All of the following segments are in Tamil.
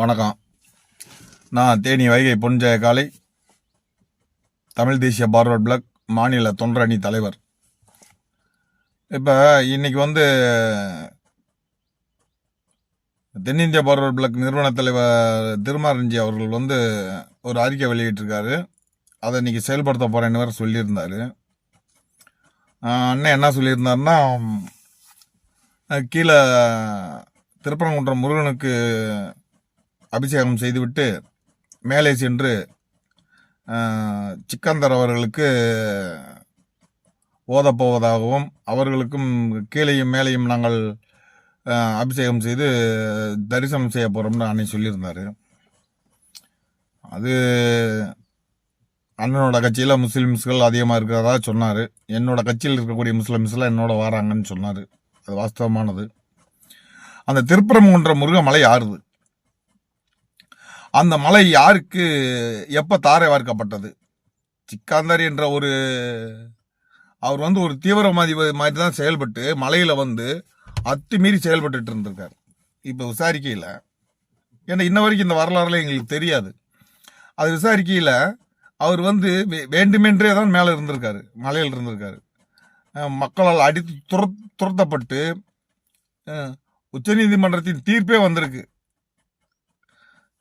வணக்கம். நான் தேனி வைகை பொன்ஜய காலை தமிழ் தேசிய பார்வர்ட் பிளாக் மாநில தொண்டரணி தலைவர். இப்போ இன்னைக்கு வந்து தென்னிந்திய பார்வர்ட் பிளாக் நிறுவன தலைவர் திருமாரஞ்சி அவர்கள் வந்து ஒரு அறிக்கை வெளியிட்டிருக்காரு. அதை இன்னைக்கு செயல்படுத்த போகிறேன்னு வேறு சொல்லியிருந்தாரு. அண்ணன் என்ன சொல்லியிருந்தாருன்னா கீழே திருப்பரங்குன்றம் முருகனுக்கு அபிஷேகம் செய்துவிட்டு மேலே சென்று சிக்கந்தர் அவர்களுக்கு ஓதப்போவதாகவும் அவர்களுக்கும் கீழேயும் மேலேயும் நாங்கள் அபிஷேகம் செய்து தரிசனம் செய்ய போகிறோம்னு அன்னை சொல்லியிருந்தார். அது அண்ணனோட கட்சியில் முஸ்லீம்ஸ்கள் அதிகமாக இருக்கிறதா சொன்னார். என்னோடய கட்சியில் இருக்கக்கூடிய முஸ்லீம்ஸ்லாம் என்னோட வராங்கன்னு சொன்னார். அது வாஸ்தவமானது. அந்த திருப்பரங்குன்ற முருகமலை ஆறுது அந்த மலை யாருக்கு எப்ப தாரை வார்க்கப்பட்டது? சிக்காந்தர் என்ற ஒரு அவர் வந்து ஒரு தீவிரவாதி மாதிரி தான் செயல்பட்டு மலையில வந்து அத்துமீறி செயல்பட்டுட்டு இருந்திருக்காரு. இப்ப விசாரிக்கையில ஏன்னா இன்ன வரைக்கும் இந்த வரலாறுல எங்களுக்கு தெரியாது. அது விசாரிக்கையில அவர் வந்து வே- வேண்டுமென்றே தான் மேலே இருந்திருக்காரு மலையில் இருந்திருக்காரு. மக்களால் அடித்து துர துரத்தப்பட்டு உச்சநீதிமன்றத்தின் தீர்ப்பே வந்திருக்கு.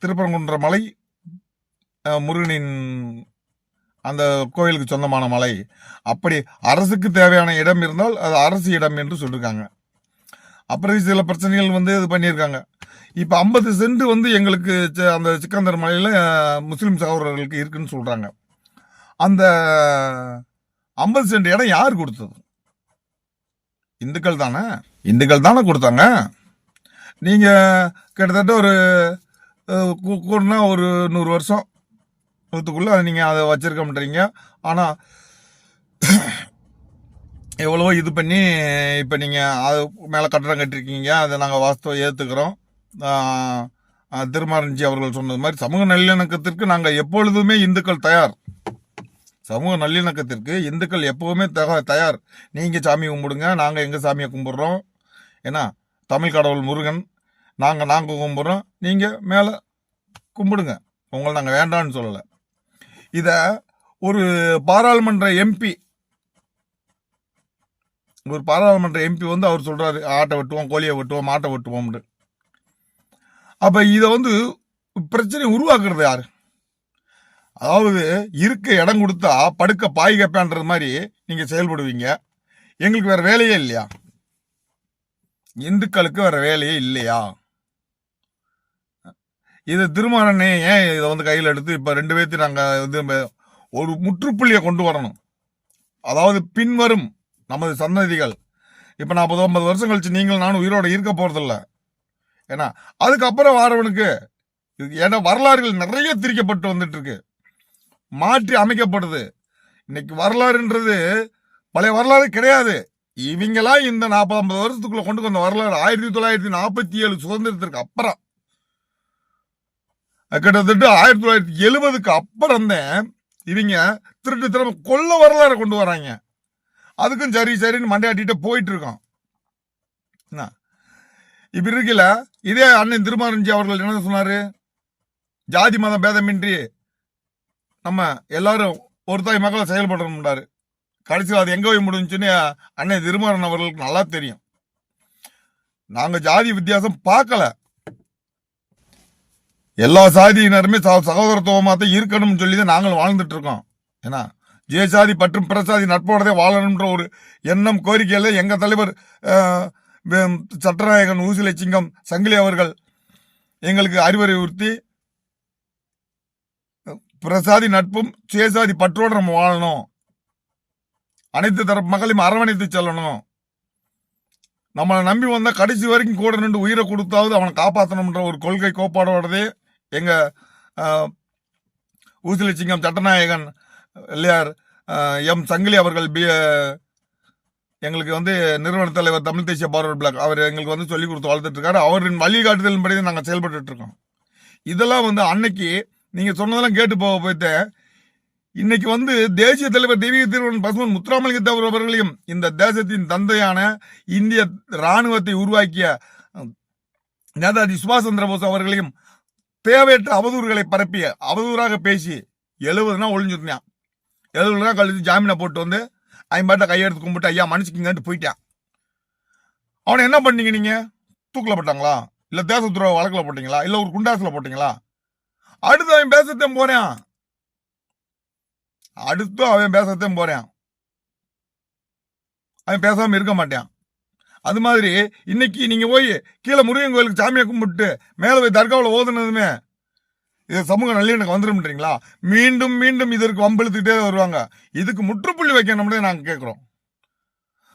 திருப்பரங்குன்ற மலை முருகனின் அந்த கோயிலுக்கு சொந்தமான மலை. அப்படி அரசுக்கு தேவையான இடம் இருந்தால் அது அரசு இடம் என்று சொல்லியிருக்காங்க அப்புறம் சில பிரச்சனைகள் வந்து இது பண்ணியிருக்காங்க. இப்போ ஐம்பது சென்ட் வந்து எங்களுக்கு அந்த சிக்கந்தர் மலையில் முஸ்லீம் சகோதரர்களுக்கு இருக்குன்னு சொல்கிறாங்க அந்த ஐம்பது சென்ட் இடம் யார் கொடுத்தது? இந்துக்கள் தானே? இந்துக்கள் தானே கொடுத்தாங்க. நீங்கள் கிட்டத்தட்ட ஒரு கூடனா ஒரு நூறு வருஷம். நூற்றுக்குள்ளே நீங்கள் அதை வச்சிருக்கன்றீங்க ஆனால் எவ்வளவோ இது பண்ணி இப்போ நீங்கள் அது மேலே கட்டடம் கட்டிருக்கீங்க. அதை நாங்கள் வாஸ்தவம் ஏற்றுக்கிறோம் திருமாரஞ்சி அவர்கள் சொன்னது மாதிரி சமூக நல்லிணக்கத்திற்கு நாங்கள் எப்பொழுதுமே இந்துக்கள் தயார். சமூக நல்லிணக்கத்திற்கு இந்துக்கள் எப்போவுமே தக- தயார். நீங்கள் சாமி கும்பிடுங்க நாங்கள் எங்கள் சாமியை கும்பிட்றோம். ஏன்னா தமிழ் கடவுள் முருகன் நாங்கள் நாங்கள் கும்பிட்றோம். நீங்கள் மேலே கும்பிடுங்க. உங்களை நாங்கள் வேண்டாம்னு சொல்லலை. இதை ஒரு பாராளுமன்ற எம்பி ஒரு பாராளுமன்ற எம்பி வந்து அவர் சொல்கிறாரு ஆட்டை வெட்டுவோம் கோழியை வெட்டுவோம் மாட்டை வெட்டுவோம்னு. அப்போ இதை வந்து பிரச்சனை உருவாக்குறது யார்? அதாவது இருக்க இடம் கொடுத்தா படுக்க பாய் கப்பேன்றது மாதிரி நீங்கள் செயல்படுவீங்க. எங்களுக்கு வேறு வேலையே இல்லையா? இந்துக்களுக்கு வேறு வேலையே இல்லையா? இது திருமணனே ஏன் இதை வந்து கையில் எடுத்து இப்போ ரெண்டு பேர்த்தையும் நாங்கள் வந்து ஒரு முற்றுப்புள்ளியை கொண்டு வரணும். அதாவது பின்வரும் நமது சந்ததிகள். இப்போ நாற்பது ஐம்பது வருஷம் கழிச்சு நீங்கள் நானும் உயிரோடு இருக்க போகிறதில்ல ஏன்னா அதுக்கப்புறம் வாரவனுக்கு இது- ஏன்னா வரலாறுகள் நிறைய திரிக்கப்பட்டு வந்துட்டு இருக்கு மாற்றி அமைக்கப்படுது. இன்னைக்கு வரலாறுன்றது பழைய வரலாறு கிடையாது. இவங்களாம் இந்த நாற்பது ஐம்பது வருஷத்துக்குள்ள கொண்டு வந்த வரலாறு ஆயிரத்தி தொள்ளாயிரத்தி நாற்பத்தி ஏழு சுதந்திரத்திற்கு அப்புறம். கிட்டத்தட்ட ஆயிரத்தி தொள்ளாயிரத்தி எழுபதுக்கு அப்புறம் தான் இவங்க திருட்டு திறமை கொல்ல வரலாறு கொண்டு வராங்க. அதுக்கும் சரி சரின்னு மண்டையாட்டிகிட்டே போயிட்டு இருக்கோம் என்ன? இப்படி இருக்கல இதே அண்ணன் திருமாரஞ்சி அவர்கள் என்ன சொன்னார்? ஜாதி மத பேதமின்றி நம்ம எல்லாரும் ஒரு தாய் மக்களை செயல்படணும்ன்றாரு கடைசியில் அது எங்கே போய் முடிஞ்சுன்னு அண்ணன் திருமாறன் அவர்களுக்கு நல்லா தெரியும். நாங்கள் ஜாதி வித்தியாசம் பார்க்கல. எல்லா சாதியினருமே ச- தான் இருக்கணும்னு சொல்லி தான் நாங்கள் வாழ்ந்துட்டு இருக்கோம் ஏன்னா ஜெயசாதி மற்றும் பிரசாதி நட்போடதே வாழணும்ன்ற ஒரு எண்ணம் கோரிக்கையில் எங்கள் தலைவர் சட்டநாயகன் ஊசிலை சிங்கம் சங்கிலி அவர்கள் எங்களுக்கு அறிவுறுத்தி பிரசாதி நட்பும் சுயசாதி பற்றோடு நம்ம வாழணும். அனைத்து தரப்பு மக்களையும் அரவணைத்து செல்லணும். நம்மளை நம்பி வந்தால் கடைசி வரைக்கும் கூட நின்று உயிரை கொடுத்தாவது அவனை காப்பாற்றணுன்ற ஒரு கொள்கை கோப்பாடோடதே எங்கள் அஹ், சிங்கம் சட்டநாயகன் எல்லையார் எம் சங்கிலி அவர்கள் பி எங்களுக்கு வந்து நிறுவன தலைவர் தமிழ் தேசிய பார்வர் பிளாக் அவர் எங்களுக்கு வந்து சொல்லி கொடுத்து வளர்த்துட்ருக்காரு. அவரின் வழிகாட்டுதலின்படி தான் நாங்கள் செயல்பட்டு இருக்கோம் இதெல்லாம் வந்து அன்னைக்கு நீங்கள் சொன்னதெல்லாம் கேட்டு போக போயிட்டு இன்னைக்கு வந்து தேசிய தலைவர் தெய்வீக திருவன் பசுமன் முத்துராமலிங்க தேவர் அவர்களையும் இந்த தேசத்தின் தந்தையான இந்திய ராணுவத்தை உருவாக்கிய நேதாஜி சுபாஷ் சந்திர போஸ் அவர்களையும் தேவையற்ற அவதூறுகளை பரப்பிய அவதூறாக பேசி எழுபதுனா ஒளிஞ்சுருந்தான் எழுபது நாள் கழிச்சு ஜாமீனை போட்டு வந்து ஐம்பாட்ட கையெடுத்து கும்பிட்டு ஐயா மன்னிச்சுக்கிங்கன்ட்டு போயிட்டான். அவனை என்ன பண்ணீங்க நீங்கள் தூக்கில் போட்டாங்களா? இல்லை தேச துரோக வழக்கில் போட்டீங்களா? இல்லை ஒரு குண்டாசில் போட்டிங்களா? அடுத்து அவன் பேசத்தான் போகிறான் அடுத்து அவன் பேசத்தான் போகிறான் அவன் பேசாமல் இருக்க மாட்டான். அது மாதிரி இன்னைக்கு நீங்க போய் கீழே முருகன் கோயிலுக்கு சாமியை கும்பிட்டு மேலே போய் தர்காவில் ஓதுனதுமே இது சமூக நல்லிணக்கம் வந்துடும்ன்றீங்களா மீண்டும் மீண்டும் இதற்கு வம்பிழுத்துக்கிட்டே வருவாங்க. இதுக்கு முற்றுப்புள்ளி வைக்கணும்னு நாங்கள் கேட்குறோம்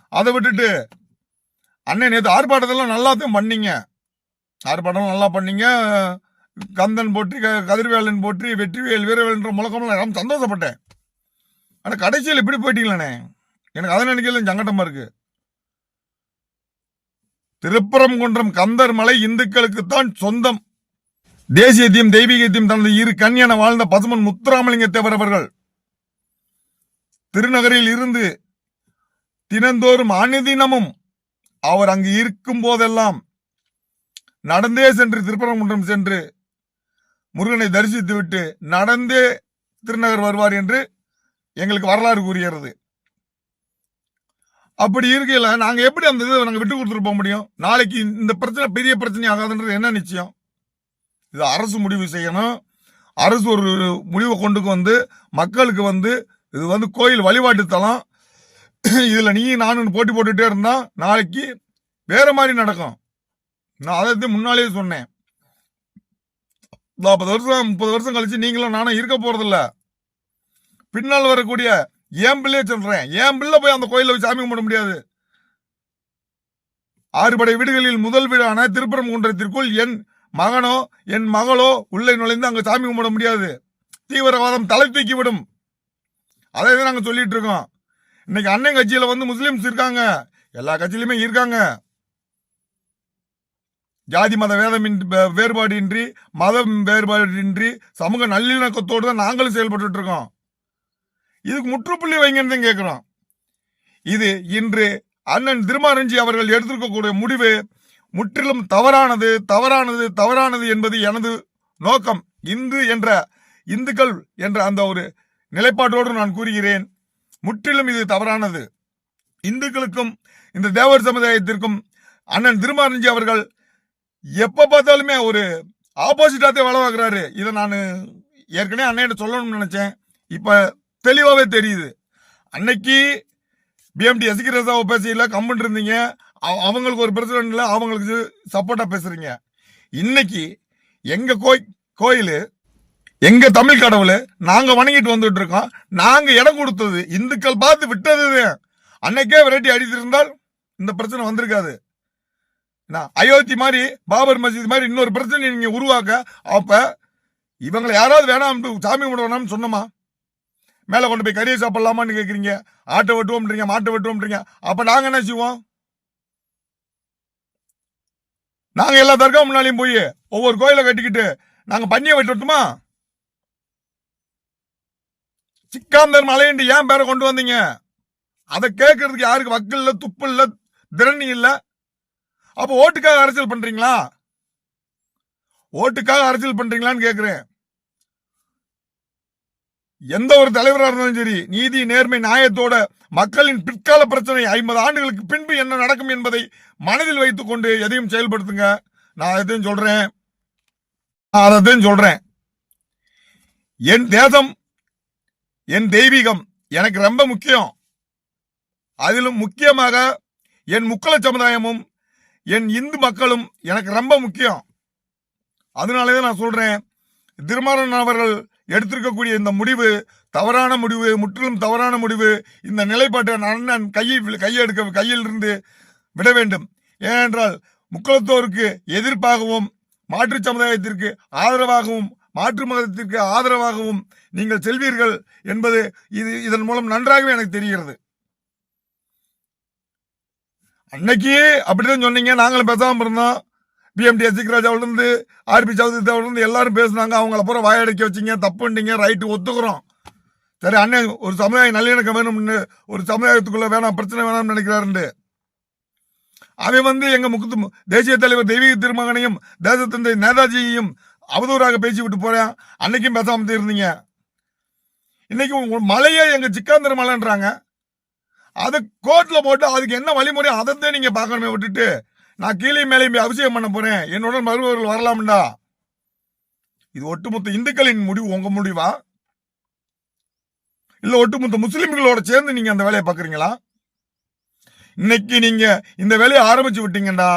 அதை விட்டுட்டு அண்ணன் நேற்று ஆர்ப்பாட்டத்தெல்லாம் நல்லாத்தையும் பண்ணீங்க. ஆர்ப்பாட்டம் நல்லா பண்ணீங்க. கந்தன் போற்றி க- கதிர்வேலன் போற்றி வெற்றிவேல் வீரவேல்ன்ற முழக்கம்லாம் நான் சந்தோஷப்பட்டேன். ஆனால் கடைசியில் இப்படி போயிட்டீங்களே எனக்கு அதை நினைக்கல சங்கடமாக இருக்குது திருப்பரங்குன்றம் கந்தர் மலை இந்துக்களுக்குத்தான் சொந்தம். தேசியத்தையும் தெய்வீகத்தையும் தனது இரு கண் என வாழ்ந்த பசுமன் முத்துராமலிங்க தேவர் அவர்கள் திருநகரில் இருந்து தினந்தோறும் அனுதினமும் அவர் அங்கு இருக்கும் போதெல்லாம் நடந்தே சென்று திருப்பரங்குன்றம் சென்று முருகனை தரிசித்து விட்டு நடந்தே திருநகர் வருவார் என்று எங்களுக்கு வரலாறு கூறுகிறது. அப்படி இருக்கையில் நாங்க எப்படி அந்த இதை நாங்க விட்டு கொடுத்துட்டு போக முடியும்? நாளைக்கு இந்த பிரச்சனை பெரிய பிரச்சனை ஆகாதுன்றது என்ன நிச்சயம்? இது அரசு முடிவு செய்யணும். அரசு ஒரு முடிவை கொண்டு வந்து மக்களுக்கு வந்து இது வந்து கோயில் வழிபாட்டு தளம் இதுல நீ நானும் போட்டி போட்டுட்டே இருந்தா நாளைக்கு வேற மாதிரி நடக்கும். நான் அதை முன்னாலேயே சொன்னேன். நாற்பது வருஷம் முப்பது வருஷம் கழிச்சு நீங்களும் நானும் இருக்க போறதில்ல. பின்னால் வரக்கூடிய என் பிள்ளைய சொல்றேன்? என் பிள்ளை போய் அந்த கோயிலில் போய் சாமி கும்பிட முடியாது? ஆறுபடை வீடுகளில் முதல் வீடான திருப்பரங்குன்றத்திற்குள் என் மகனோ என் மகளோ உள்ளே நுழைந்து அங்கே சாமி கும்பிட முடியாது. தீவிரவாதம் தலை தூக்கி விடும் அதை தான் நாங்கள் சொல்லிட்டு இருக்கோம். இன்னைக்கு அண்ணன் கட்சியில் வந்து முஸ்லீம்ஸ் இருக்காங்க. எல்லா கட்சியிலுமே இருக்காங்க. ஜாதி மத வேதமின் வேறுபாடின்றி மதம் வேறுபாடின்றி சமூக நல்லிணக்கத்தோடு தான் நாங்களும் செயல்பட்டு இருக்கோம். இதுக்கு முற்றுப்புள்ளி வைங்கன்னு கேட்கிறோம் இது இன்று அண்ணன் திருமாரஞ்சி அவர்கள் எடுத்திருக்கக்கூடிய முடிவு முற்றிலும் தவறானது தவறானது தவறானது என்பது எனது நோக்கம். இந்து என்ற இந்துக்கள் என்ற அந்த ஒரு நிலைப்பாட்டோடு நான் கூறுகிறேன். முற்றிலும் இது தவறானது. இந்துக்களுக்கும் இந்த தேவர் சமுதாயத்திற்கும் அண்ணன் திருமாரஞ்சி அவர்கள் எப்ப பார்த்தாலுமே ஒரு ஆப்போசிட்டாத்தே வளவாக்குறாரு. இதை நான் ஏற்கனவே அண்ணன் சொல்லணும்னு நினைச்சேன். இப்போ தெளிவாகவே தெரியுது. அன்னைக்கு பிஎம்டி எசிகிரசாவை பேசையில் கம்பன் இருந்தீங்க. அவங்களுக்கு ஒரு பிரச்சனை இல்லை அவங்களுக்கு சப்போர்ட்டாக பேசுறீங்க. இன்னைக்கு எங்க கோய் கோயில் எங்க தமிழ் கடவுள் நாங்க வணங்கிட்டு வந்துட்டு இருக்கோம். நாங்க இடம் கொடுத்தது இந்துக்கள் பார்த்து விட்டது அன்னைக்கே விரட்டி அடித்திருந்தால் இந்த பிரச்சனை வந்திருக்காது. அயோத்தி மாதிரி பாபர் மசீத் மாதிரி இன்னொரு பிரச்சனை நீங்க உருவாக்க அப்ப இவங்களை யாராவது வேணாம் சாமி கும்பிட வேணாம்னு சொன்னோமா? மேலே கொண்டு போய் கறியை சாப்பிடலாமான்னு கேட்குறீங்க ஆட்டை வெட்டுவோம்ன்றீங்க மாட்டை வெட்டுவோம்ன்றீங்க. அப்போ நாங்கள் என்ன செய்வோம்? நாங்கள் எல்லா தர்கா முன்னாலையும் போய் ஒவ்வொரு கோயிலை கட்டிக்கிட்டு நாங்கள் பண்ணிய வெட்டுமா? சிக்காந்தர் மலையண்டு ஏன் பேரை கொண்டு வந்தீங்க? அதை கேட்கறதுக்கு யாருக்கு வக்கு இல்லை துப்பு இல்லை திறனி இல்லை? அப்போ ஓட்டுக்காக அரசியல் பண்ணுறீங்களா ஓட்டுக்காக அரசியல் பண்ணுறீங்களான்னு கேட்குறேன் எந்த ஒரு தலைவராக இருந்தாலும் சரி நீதி நேர்மை நியாயத்தோட மக்களின் பிற்கால பிரச்சனை ஐம்பது ஆண்டுகளுக்கு பின்பு என்ன நடக்கும் என்பதை மனதில் வைத்துக் கொண்டு எதையும் செயல்படுத்துங்க. நான் எதையும் சொல்றேன். நான் அதையும் சொல்றேன். என் தேசம் என் தெய்வீகம் எனக்கு ரொம்ப முக்கியம். அதிலும் முக்கியமாக என் முக்கள சமுதாயமும் என் இந்து மக்களும் எனக்கு ரொம்ப முக்கியம். அதனாலே தான் நான் சொல்றேன். திருமாறன் அவர்கள் எடுத்திருக்கக்கூடிய இந்த முடிவு தவறான முடிவு முற்றிலும் தவறான முடிவு இந்த நிலைப்பாட்டை அண்ணன் கையை கையெடுக்க கையில் இருந்து விட வேண்டும். ஏனென்றால் முக்களத்தோருக்கு எதிர்ப்பாகவும் மாற்று சமுதாயத்திற்கு ஆதரவாகவும் மாற்று மதத்திற்கு ஆதரவாகவும் நீங்கள் செல்வீர்கள் என்பது இது இதன் மூலம் நன்றாகவே எனக்கு தெரிகிறது. அன்னைக்கு அப்படிதான் சொன்னீங்க. நாங்களும் பேசாமல் இருந்தோம். பிஎம்டி சிக்ராஜாவிலிருந்து ஆர்பி சௌத்ரி எல்லாரும் பேசுனாங்க. அவங்கள பூரா வாயடைக்க வச்சிங்க. தப்புண்டீங்க ரைட்டு ஒத்துக்கிறோம். சரி அண்ணன் ஒரு சமுதாய நல்லிணக்கம் வேணும்னு ஒரு சமுதாயத்துக்குள்ள வேணாம் பிரச்சனை வேணாம்னு நினைக்கிறாருண்டு. அவன் வந்து எங்க முக்குத்து தேசிய தலைவர் தெய்வீக திருமகனையும் தேசத்தந்தை நேதாஜியையும் அவதூறாக பேசி விட்டு போறேன். அன்னைக்கும் பேசாம இருந்தீங்க. இன்னைக்கு மலையே எங்க சிக்காந்திர மலைன்றாங்க. அதை கோர்ட்ல போட்டு அதுக்கு என்ன வழிமுறை அதை நீங்க பார்க்கணுமே விட்டுட்டு நான் கீழே மேலே போய் அபிஷேகம் பண்ண போறேன். என்னோட மருமகர்கள் வரலாம்டா. இது ஒட்டுமொத்த இந்துக்களின் முடிவு உங்க முடிவா? இல்ல ஒட்டுமொத்த முஸ்லிம்களோட சேர்ந்து நீங்க அந்த வேலையை பாக்குறீங்களா இன்னைக்கு நீங்க இந்த வேலையை ஆரம்பிச்சு விட்டீங்கடா.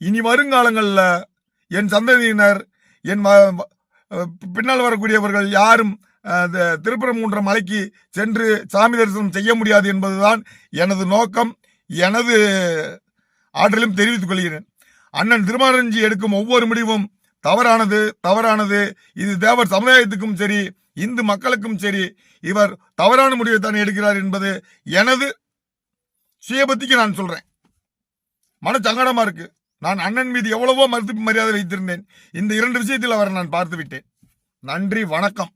இனி வருங்காலங்களில் என் சந்ததியினர் என் ம- பின்னால் வரக்கூடியவர்கள் யாரும் திருப்பரங்குன்ற மலைக்கு சென்று சாமி தரிசனம் செய்ய முடியாது என்பதுதான் எனது நோக்கம். எனது ஆற்றலும் தெரிவித்துக் கொள்கிறேன். அண்ணன் திருமாரஞ்சி எடுக்கும் ஒவ்வொரு முடிவும் தவறானது தவறானது. இது தேவர் சமுதாயத்துக்கும் சரி இந்து மக்களுக்கும் சரி இவர் தவறான முடிவை தான் எடுக்கிறார் என்பது எனது சுயபத்திக்கு நான் சொல்றேன். மன இருக்கு. நான் அண்ணன் மீது எவ்வளவோ மருத்துவ மரியாதை வைத்திருந்தேன். இந்த இரண்டு விஷயத்தில் அவரை நான் பார்த்து விட்டேன் நன்றி வணக்கம்.